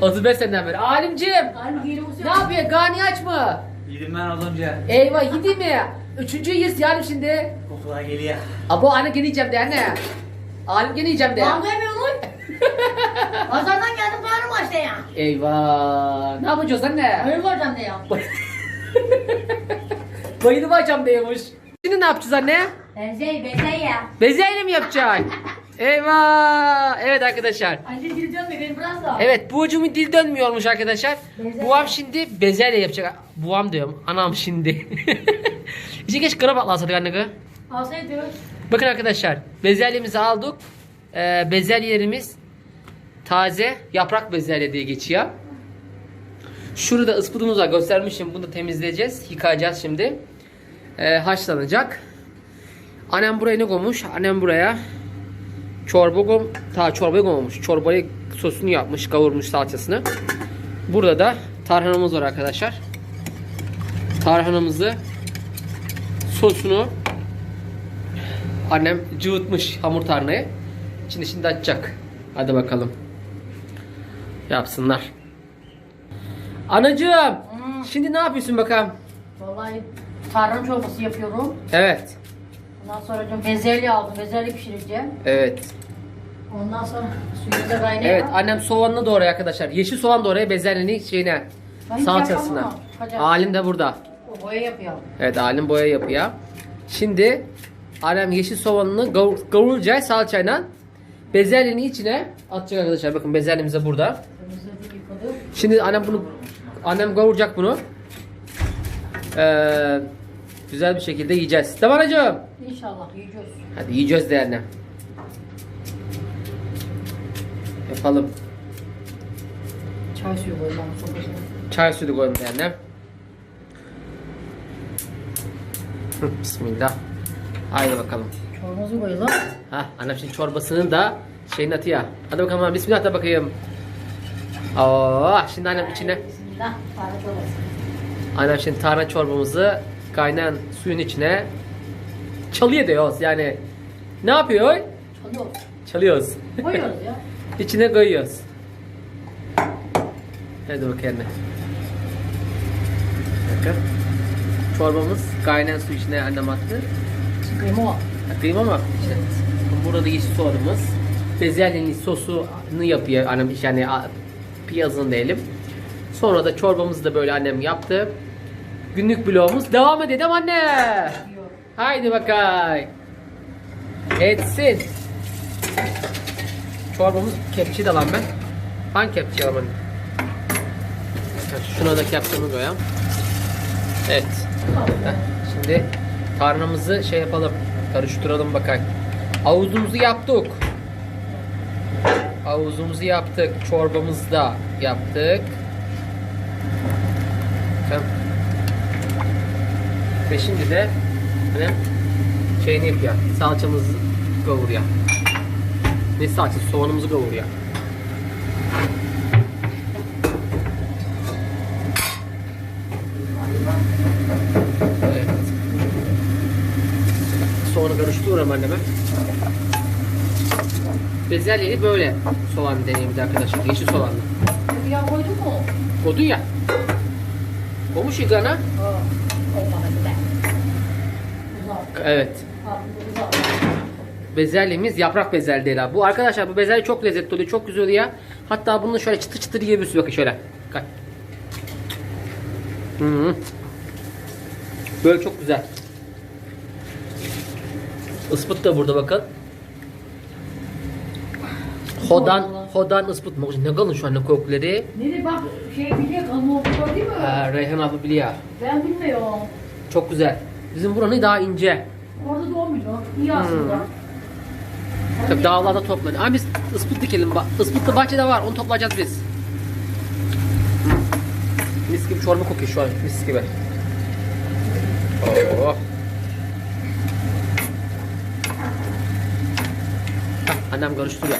35 seneden beri. Geri Ne yapıyor? Gani aç mı? Yedim ben az önce. Eyvah yedi mi? Üçüncü yiyiz yani şimdi. Kokular geliyor. Abo anne gene yiyeceğim de anne. Alim gene yiyeceğim de. Lan demiyor lan. Pazardan geldim karnım açtı ya. Eyvah. Ne yapacağız anne? Hayır hocam de ya. Bayını mı açam diyormuş. Şimdi ne yapacağız anne? Benzey benzey ya. Bezeyle mi yapacaksın? Eyvah. Evet arkadaşlar. Anne gireceğim de benim biraz da. Evet buğacımın dil dönmüyormuş arkadaşlar. Bezelye. Buam şimdi bezelye yapacak. Buam diyorum. Anam şimdi. İçin geç kara patlasadık anne kız. Alsaydı. Bakın arkadaşlar bezelyemizi aldık. Ee, bezelyelerimiz taze yaprak bezelye diye geçiyor. Şurada ıspıdımız var göstermişim. Bunu da temizleyeceğiz. Yıkayacağız şimdi. Ee, haşlanacak. Annem buraya ne koymuş? Annem buraya çorba koymuş. Ta çorbayı koymuş. Çorbayı sosunu yapmış. Kavurmuş salçasını. Burada da tarhanamız var arkadaşlar. Tarhanamızı sosunu Annem cıvıtmış hamur tarnayı. Şimdi şimdi açacak. Hadi bakalım. Yapsınlar. Anacığım. Hmm. Şimdi ne yapıyorsun bakalım? Vallahi tarhana çorbası yapıyorum. Evet. Ondan sonra bezelye aldım. Bezelye pişireceğim. Evet. Ondan sonra suyu da kaynıyor. Evet annem soğanını doğruyor arkadaşlar. Yeşil soğan doğruyor bezelyenin şeyine. Ben Salçasına. Alim de burada. O boya yapıyor. Evet alim boya yapıyor. Şimdi annem yeşil soğanını kavur, kavuracak salçayla. Bezelyenin içine atacak arkadaşlar. Bakın bezelyemiz de burada. Şimdi annem bunu annem kavuracak bunu. Ee, güzel bir şekilde yiyeceğiz. Değil mi anacığım? İnşallah yiyeceğiz. Hadi yiyeceğiz de annem. Yapalım. Çay suyu koyalım. Çay suyu koyalım. Hı, Bismillah. Haydi bakalım. Çorbamızı koyalım. Ha, annem şimdi çorbasının da şeyini atıyor. Hadi bakalım annem. Bismillah da bakayım. Oo, şimdi annem içine Bismillah. Çorbası. Annem şimdi tarhana çorbamızı kaynayan suyun içine çalıyor diyoruz yani. Ne yapıyor? Çalıyoruz. Çalıyoruz. Koyuyoruz ya. İçine koyuyoruz. Hadi bakayım. Bakın. Çorbamız kaynayan su içine annem attı. Kıyma var. Kıyma mı içine? Burada da yeşil soğanımız. Bezelyenin sosunu yapıyor annem yani piyazını diyelim. Sonra da çorbamızı da böyle annem yaptı. Günlük vlogumuz devam edelim anne. Haydi bakay. Etsin. Çorbamız kepçeyi de alan ben. Hangi kepçeyi alalım? Şuna da kepçemi koyalım. Evet. Şimdi tarhanamızı şey yapalım. Karıştıralım bakay. Havuzumuzu yaptık. Havuzumuzu yaptık. Çorbamızı da yaptık. Ve şimdi de hani şeyini yapıyor. Salçamızı kavuruyor. Ne salçası? Soğanımızı kavuruyor. Evet. Soğanı karıştırıyorum anneme. Bezelyeli böyle soğan deneyim bir de arkadaşlar. Yeşil soğanlı. Yağ koydun mu? Koydun ya. Olmuş yıkana. Evet. Bezelyemiz yaprak bezelye değil abi. Bu arkadaşlar bu bezelye çok lezzetli oluyor. Çok güzel oluyor. Hatta bunu şöyle çıtır çıtır yiyebilirsiniz. Bakın şöyle. Bak. -hı. Böyle çok güzel. Ispıt da burada bakın. Hodan, hodan ıspıt. Ne kalın şu anda kokları. Neri bak şey biliyor kalın oldu değil mi? Ee, Reyhan abla biliyor. Ben bilmiyorum. Çok güzel. Bizim buranın daha ince. Orada doğmuyor. İyi aslında. Tabii dağlarda topladı. Ama biz ıspıt dikelim. Bak, ıspıtlı bahçede var. Onu toplayacağız biz. Mis gibi çorba kokuyor şu an. Mis gibi. Oh. Hah, Annem karıştırıyor.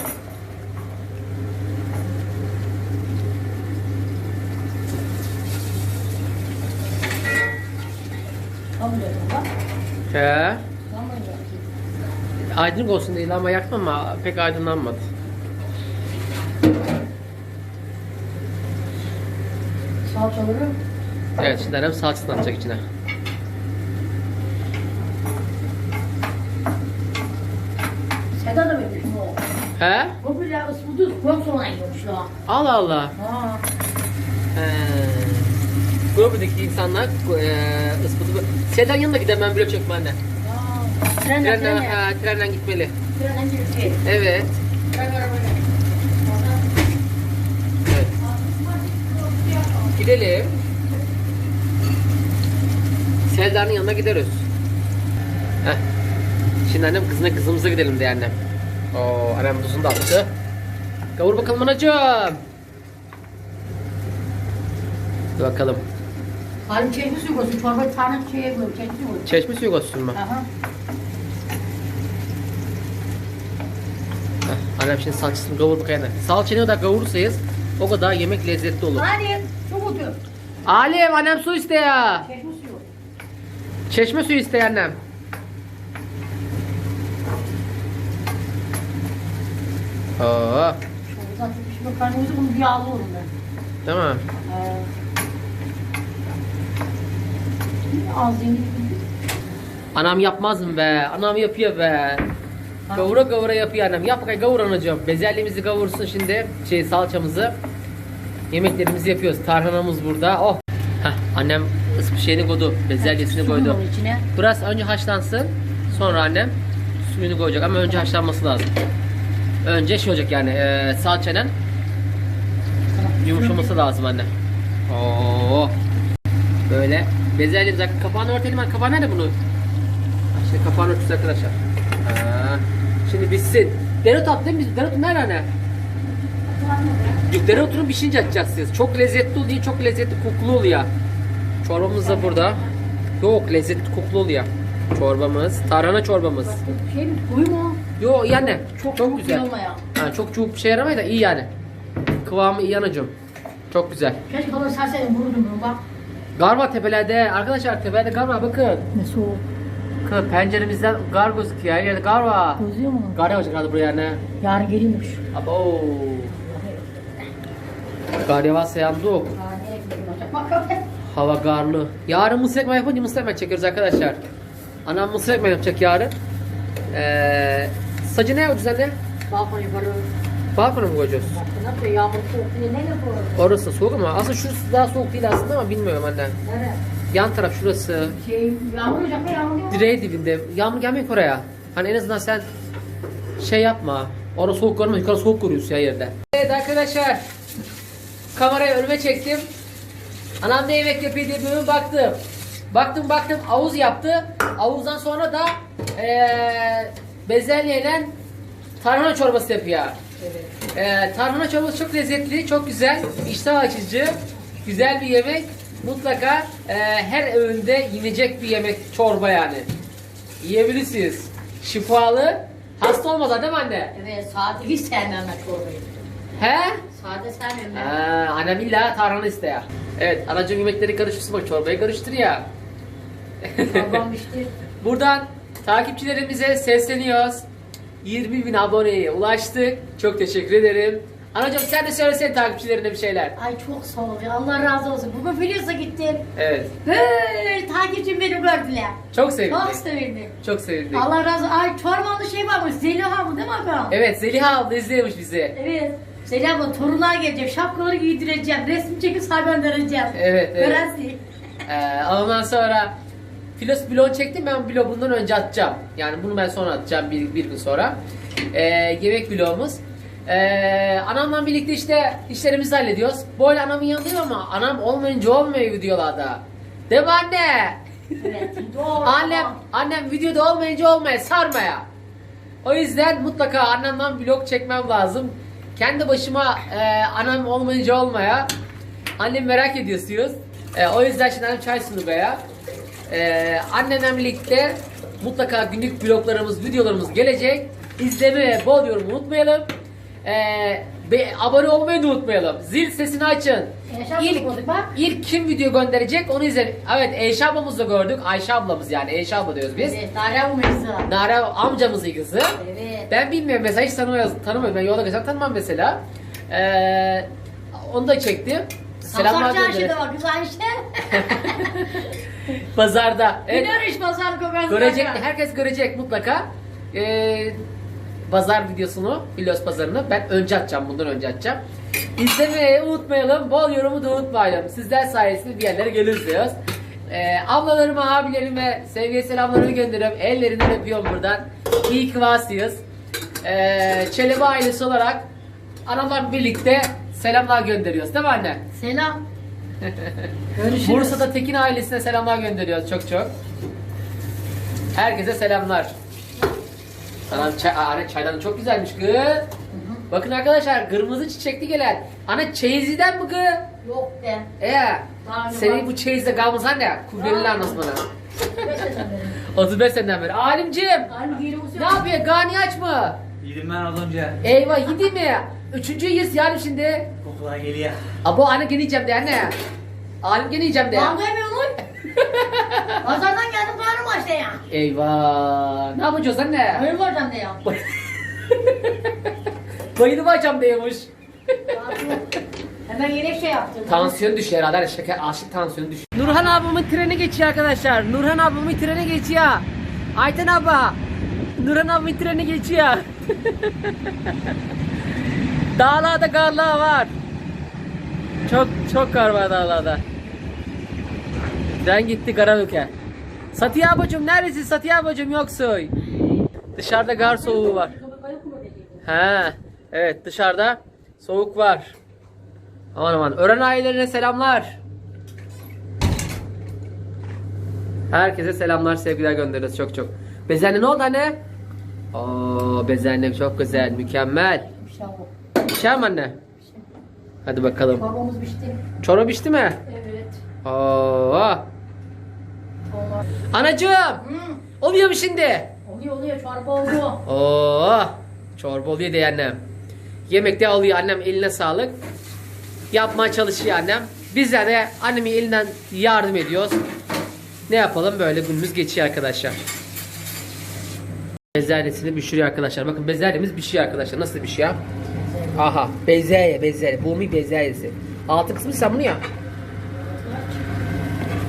He. Aydınlık olsun değil ama yaktım ama pek aydınlanmadı. Salçaları. Evet şimdi annem salçasını atacak içine. Seda da vermiş bu. He? Bu bile ısmıdı. Çok sonra yiyormuş ya. Allah Allah. Ha. He. Grubudaki insanlar e, ıspıdı. Sedan yanına gidelim ben blok çekme anne. Ha. Trenle Trenle, trenle. ha, trenden gitmeli. Trenle gitti. Evet. Gidelim. Seldar'ın yanına gideriz. Heh. Şimdi annem kızına kızımıza gidelim diye annem. Oo, annem tuzunu da attı. Kavur bakalım anacığım. Dur bakalım. Halim çekmiş suyu koysun. Çorba tane. Çekmiş suyu. Çeşme suyu koysun mu? Aha. Annem şimdi salçasını kavur bakayım. Salçayı ne kadar kavurursanız o kadar yemek lezzetli olur. Hadi. Çok otuyor. Alem annem su iste ya. Çekmiş suyu. Çeşme suyu iste annem. Oo, zaten pişme karnımızı bunu bir yağlı olur ben. tamam. Ee, Az zengin. Anam yapmaz mı be? Anam yapıyor be. Kavura kavura yapıyor annem. Yap bakayım kavur anacığım. Bezelyemizi kavursun şimdi. Şey salçamızı. Yemeklerimizi yapıyoruz. Tarhanamız burada. Oh. Heh, annem şeyini koydu. Bezelyesini koydu. Biraz önce haşlansın. Sonra annem suyunu koyacak ama önce haşlanması lazım. Önce şey olacak yani e, salçanın yumuşaması lazım anne. Oo. Böyle bezelyemiz kapağını örtelim. Kapağı nerede bunun? Şimdi kapağını örtüsü arkadaşlar. Şimdi bitsin. Dereotu değil mi? Dereotu nerede? Yok dereotunu pişince atacaksınız. Çok lezzetli oluyor, çok lezzetli kokulu oluyor. Çorbamız da burada. Yok lezzetli kokulu oluyor. Çorbamız, tarhana çorbamız. Şey mi? Koyu mu? Yo anne. Çok, çok güzel. Ha, çok çubuk bir şey yaramayı da iyi yani. Kıvamı iyi anacığım. Çok güzel. Keşke bana serseydin vururdum bunu bak. Garba tepelerde arkadaşlar tepelerde garba bakın. Ne soğuk. Bakın penceremizden gar gözüküyor. Her yerde gar var. Gözüyor mu? Gar yağacak herhalde buraya ne? Yarın geleyimmiş. Abo. Gar yağarsa yandık. Hava garlı. Yarın mısır ekmeği yapınca mısır ekmeği çekiyoruz arkadaşlar. Anam mısır ekmeği yapacak yarın. Ee, sacı ne yapacağız anne? Balkona yukarı. Balkona mı koyacağız? Ne yapıyor? Yağmur soğuk diye ne yapıyor? Orası soğuk ama aslında şurası daha soğuk değil aslında ama bilmiyorum anne. Nerede? Yan taraf şurası. Şey yağmur mı yağmur yok. Direğe dibinde. Yağmur gelmiyor ki oraya. Hani en azından sen şey yapma. Orada soğuk görme, yukarı soğuk görüyorsun ya yerde. Evet arkadaşlar. Kamerayı önüme çektim. Anam ne yemek yapıyor diye bir baktım. Baktım baktım avuz yaptı. Avuzdan sonra da eee bezelyeyle tarhana çorbası yapıyor. Evet. Ee, tarhana çorbası çok lezzetli, çok güzel, iştah açıcı, güzel bir yemek. Mutlaka e, her öğünde yenecek bir yemek, çorba yani. Yiyebilirsiniz. Şifalı, hasta olmadan değil mi anne? Evet sade hiç sevmem ben çorbayı. He? Sade sevmem ben. Ha, annem illa tarhana isteyer. Evet, anacığım yemekleri karıştırsın bak çorbayı karıştır ya. Çorbam işte. Buradan takipçilerimize sesleniyoruz. 20 bin aboneye ulaştık. Çok teşekkür ederim. Anacığım sen de söylesene takipçilerine bir şeyler. Ay çok sağ ol ya. Allah razı olsun. Bugün Filyos'a gittim. Evet. Hey, takipçim beni gördüler. Çok sevindim. Çok sevindim. Çok sevindik. Allah razı olsun. Ay çorbalı şey varmış. Zeliha mı değil mi abi? Evet Zeliha abla izliyormuş bizi. Evet. Zeliha abla torunlar gelecek. Şapkaları giydireceğim. Resim çekip sana göndereceğim. Evet, evet. Görensin. Ee, ondan sonra Filos blog çektim ben blog bundan önce atacağım. Yani bunu ben sonra atacağım bir, bir gün sonra. Ee, yemek vlogumuz. Ee, anamla birlikte işte işlerimizi hallediyoruz. Böyle anamın yanındayım ama anam olmayınca olmuyor videolarda. Değil mi anne? Evet. Doğru. Annem, annem videoda olmayınca olmaya, sarmaya. O yüzden mutlaka annemden vlog çekmem lazım. Kendi başıma e, annem olmayınca olmaya. Annem merak ediyorsunuz. E, o yüzden şimdi annem çay sunuyor ya. E, annemle birlikte mutlaka günlük vloglarımız, videolarımız gelecek. İzlemeye bol yorum unutmayalım. E, be, abone olmayı da unutmayalım. Zil sesini açın. Yaşar İlk, ilk kim video gönderecek onu izleyin. Evet Eyşe ablamızı da gördük. Ayşe ablamız yani Eyşe abla diyoruz biz. Evet. Bu mevzu. Nare amcamızın kızı. Evet. Ben bilmiyorum mesela hiç tanımıyorum. tanımıyorum. Ben yolda geçen tanımam mesela. Ee, onu da çektim. Selamlar Pazar çarşıda bak kız Ayşe. Pazarda. Evet. Gidiyoruz pazar kokan. Görecek, herkes görecek mutlaka. Ee, pazar videosunu, Filos pazarını ben önce atacağım, bundan önce atacağım. İzlemeyi unutmayalım, bol yorumu da unutmayalım. Sizler sayesinde bir yerlere geliriz diyoruz. Ee, ablalarıma, abilerime sevgi selamlarını gönderiyorum. Ellerinden öpüyorum buradan. İyi ki varsınız. Ee, Çelebi ailesi olarak analar birlikte selamlar gönderiyoruz değil mi anne? Selam. Görüşürüz. Bursa'da Tekin ailesine selamlar gönderiyoruz çok çok. Herkese selamlar. Anam çay, Aa, çaydan çok güzelmiş kız. Bakın arkadaşlar kırmızı çiçekli gelen. Ana çeyiziden mi kız? Yok be. Ee, Daha senin bu çeyizde kalmış anne. Kubbeliler nasıl bana? Beş yaşından beri. 35 seneden beri. Giyinimiz Ne yapıyor? Gani aç mı? Yedim ben olunca Eyvah yedi mi? Üçüncüyü yiyiz yani şimdi. kokular geliyor. Abo anne gene yiyeceğim de anne. Alim gene yiyeceğim de. Kavga yemiyor lan. Pazardan geldim karnım açtı ya. Eyvah. Ne yapacağız anne? Hayır hocam de ya. Bayılma açam diyormuş. Hemen yine şey yaptım. Tansiyon düşüyor herhalde. Şeker aşık tansiyonu düşüyor. Nurhan abimin treni geçiyor arkadaşlar. Nurhan abimin treni geçiyor. Ayten abla. Nurhan abimin treni geçiyor. dağlarda karlar var. Çok çok kar var dağlarda. Tren gitti Karadük'e. Satiye ablacım neredesin Satiye ablacım yoksun. Dışarıda kar soğuğu var. He, evet dışarıda soğuk var. Aman aman. Öğren ailelerine selamlar. Herkese selamlar, sevgiler gönderiyoruz çok çok. Bezenli ne oldu anne? Oo, bezenli çok güzel, mükemmel. Şey yok. Pişer mi anne? Hadi bakalım. Çorbamız pişti. Çorba pişti mi? Evet. Oo. Anacığım, Hı. oluyor mu şimdi? Oluyor oluyor çorba oldu. Oo. Çorba oluyor diye annem. Yemek de alıyor annem eline sağlık. Yapmaya çalışıyor annem. Bizler de annemin elinden yardım ediyoruz. Ne yapalım böyle günümüz geçiyor arkadaşlar. Bezelyesini pişiriyor arkadaşlar. Bakın bezelyemiz pişiyor arkadaşlar. Nasıl pişiyor? Aha bezelye bezelye. Bu mi bezelyesi. Altı kısmı sen bunu ya.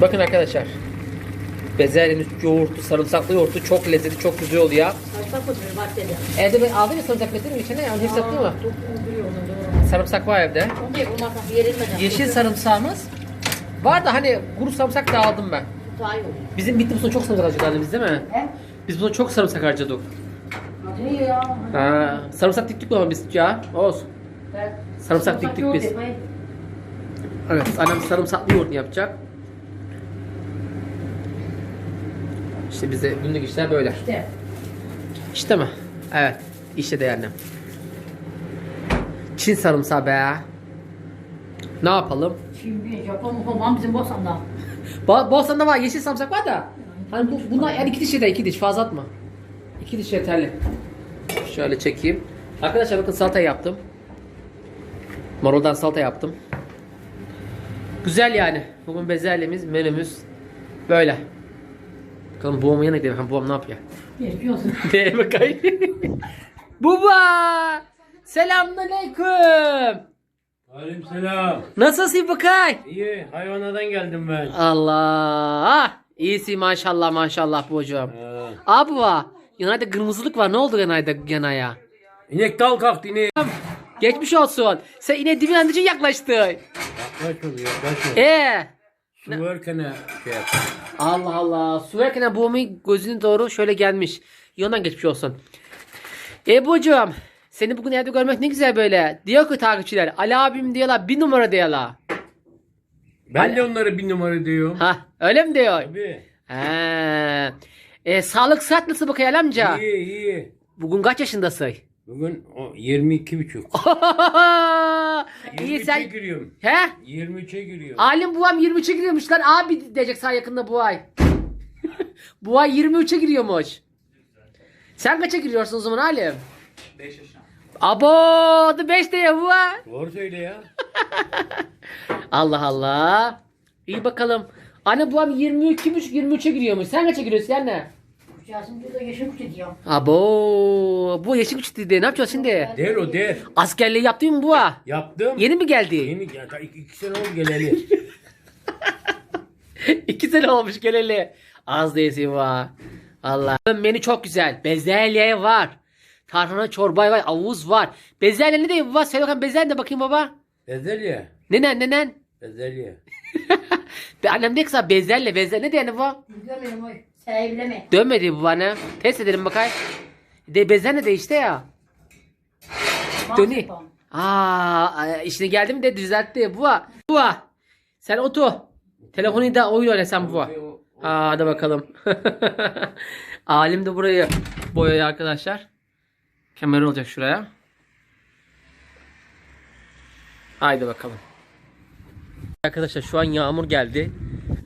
Bakın arkadaşlar. Bezelyenin yoğurtu, sarımsaklı yoğurtu çok lezzetli, çok güzel oluyor. Sarımsak bak dedi. Evde ben aldım ya sarımsak getirdim içine ya onu? Duruyor onu doğru. Sarımsak var evde. Yeşil sarımsağımız var da hani kuru sarımsak da aldım ben. Bizim bitti bu sene çok sarımsak harcadık annemiz değil mi? He? Biz buna çok sarımsak harcadık. Ya. Ha, sarımsak diktik mi ama biz ya? Olsun. Ben- Sarımsak diktik yoğurt biz. yapayım. Evet annem sarımsaklı yoğurt yapacak. İşte bizde günlük işler böyle. İşte. İşte mi? Evet. İşte de annem. Çin sarımsağı be. Ne yapalım? Şimdi Japon mu falan bizim Bosan'da. Ba Bostan'da var yeşil sarımsak var da. Hani bu, bunlar yani iki diş yeter iki diş fazla atma. İki diş yeterli. Şöyle çekeyim. Arkadaşlar bakın salata yaptım. Maruldan salata yaptım. Güzel yani. Bugün bezelyemiz, menümüz böyle. Bakalım babamın yanına gidelim. Babam ne yapıyor? Geçiyorsun. De bakayım. Baba! Selamünaleyküm. Aleykümselam. Nasılsın bakay? İyi, hayvanadan geldim ben. Allah! İyisi maşallah maşallah bu hocam. Yanayda kırmızılık var. Ne oldu yanayda yanaya? İnek dal kalktı ineğe. Geçmiş olsun. Sen yine dibin andıcı yaklaştın. Yaklaş oluyor, yaklaş oluyor. Ee, Su verken şey yap. Allah Allah. Su verken buğumun gözüne doğru şöyle gelmiş. Yandan geçmiş olsun. E hocam. Seni bugün evde görmek ne güzel böyle. Diyor ki takipçiler. Ali abim diyorlar bir numara diyorlar. Ben de onlara bir numara diyorum. Ha öyle mi diyor? Tabii. He. E, sağlık sıhhat nasıl bakıyor amca? İyi, iyi. Bugün kaç yaşındasın? Bugün o 22 buçuk. İyi 23'e sen. giriyorum. He? 23'e giriyorum. Alim buam 23'e giriyormuş lan. Abi diyecek sağ yakında bu ay. bu ay 23'e giriyormuş. Sen kaça giriyorsun o zaman Alim? 5 yaşında. Abo adı 5 diye bu ay. Doğru söyle ya. Allah Allah. İyi bakalım. Anne buam 22 23'e giriyormuş. Sen kaça giriyorsun anne? Casim burada yaşam gidiyor. Abo bu yeşil güç dedi. Ne yapacağız şimdi? Der o der. Askerliği yaptın mı bu? ha? Yaptım. Yeni mi geldi? Yeni ya, iki, iki sene oldu geleli. İki sene olmuş geleli. Az değilsin va. Allah. Menü çok güzel. Bezelye var. Tarhana çorba var. Avuz var. Bezelye ne diyeyim baba? Söyle bakalım bezelye de bakayım baba. Bezelye. Nenen nenen. Bezelye. Be, annem ne kısa bezelye bezelye ne diyelim bu? Görmedim oy. Sen evleme. Dönmedi bu bana. Test edelim bakayım. De bezelye de işte ya. Dönü. Aa, işine geldi mi de düzeltti. Bu. Bu. Sen otur. Telefonu da oyun oyna sen bu. Aa, hadi bakalım. Alim de burayı boyayı arkadaşlar. Kamera olacak şuraya. Haydi bakalım. Arkadaşlar şu an yağmur geldi.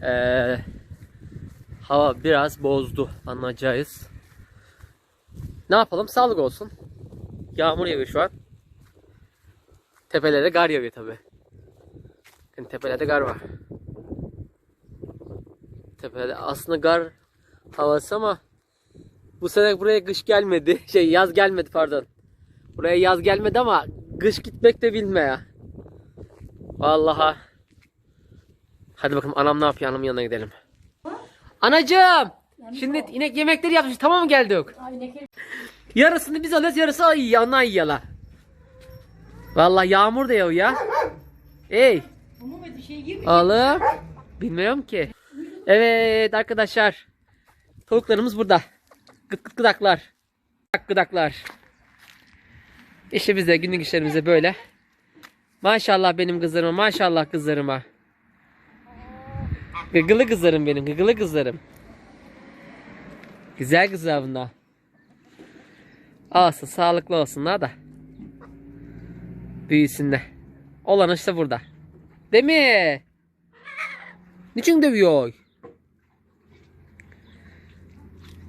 Ee, hava biraz bozdu anlayacağız. Ne yapalım? Sağlık olsun. Yağmur yağıyor şu an. Tepelerde gar yağıyor tabi. Yani tepelerde gar var. Tepelerde aslında gar havası ama bu sene buraya kış gelmedi. Şey yaz gelmedi pardon. Buraya yaz gelmedi ama kış gitmek de bilme ya. Vallahi. Hadi bakalım anam ne yapıyor anamın yanına gidelim. Anacığım. Şimdi inek yemekleri yapmış tamam mı geldik? Yarısını biz alıyoruz yarısı ay yanına yiyorlar. Vallahi yağmur da yağıyor ya. Ey. Şey? Oğlum. Bilmiyorum ki. Evet arkadaşlar. Tavuklarımız burada. Gıt gıt gıdaklar. Gıdak gıdaklar. De günlük işlerimize böyle. Maşallah benim kızlarıma maşallah kızlarıma. Gıgılı kızlarım benim gıgılı kızlarım. Güzel kızlar bunlar. Olsun sağlıklı olsunlar da. Büyüsünler. Olan işte burada. Değil mi? Niçin dövüyor?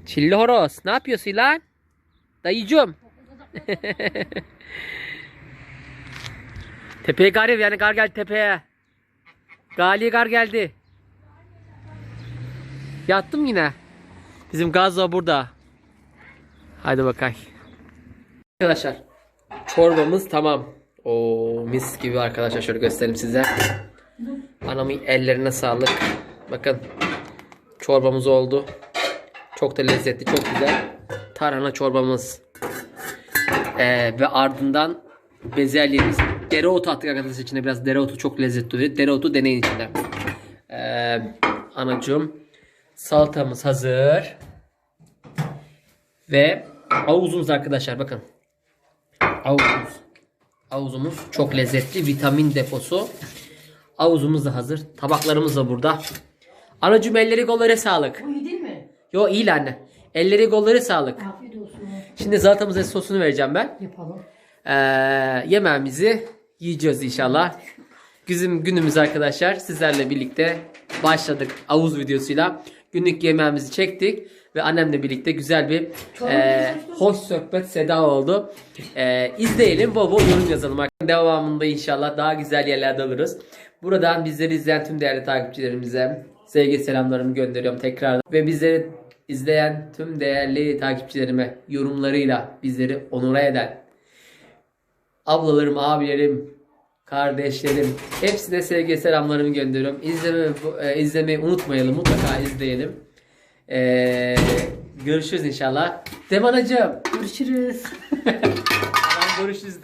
Çilli horoz. Ne yapıyorsun lan? Dayıcım. tepeye gar yani gar geldi tepeye. Gali gar geldi. Yattım yine. Bizim gazla burada. Haydi bakay. Arkadaşlar çorbamız tamam. O mis gibi arkadaşlar şöyle göstereyim size. Anamın ellerine sağlık. Bakın çorbamız oldu. Çok da lezzetli, çok güzel. Tarhana çorbamız. Ee, ve ardından bezelyemiz. Dereotu attık arkadaşlar içine biraz dereotu çok lezzetli oluyor. Dereotu deneyin içinde. Ee, anacığım salatamız hazır. Ve avuzumuz arkadaşlar bakın. Avuzumuz. Avuzumuz çok lezzetli. Vitamin deposu. Avuzumuz da hazır. Tabaklarımız da burada. Anacığım elleri kolları sağlık. Bu iyi değil mi? Yo iyi anne. Elleri kolları sağlık. Afiyet olsun. Şimdi salatamıza sosunu vereceğim ben. Yapalım. Ee, yemeğimizi yiyeceğiz inşallah. Bizim günümüz arkadaşlar sizlerle birlikte başladık avuz videosuyla. Günlük yemeğimizi çektik ve annemle birlikte güzel bir e, hoş sohbet seda oldu. E, izleyelim bol bol yorum yazalım. Devamında inşallah daha güzel yerlerde oluruz. Buradan bizleri izleyen tüm değerli takipçilerimize sevgi selamlarımı gönderiyorum tekrardan. Ve bizleri izleyen tüm değerli takipçilerime yorumlarıyla bizleri onura eden ablalarım, abilerim, kardeşlerim hepsine sevgi selamlarımı gönderiyorum. İzleme, e, izlemeyi unutmayalım. Mutlaka izleyelim. E, görüşürüz inşallah. Demanacığım. Görüşürüz. görüşürüz de.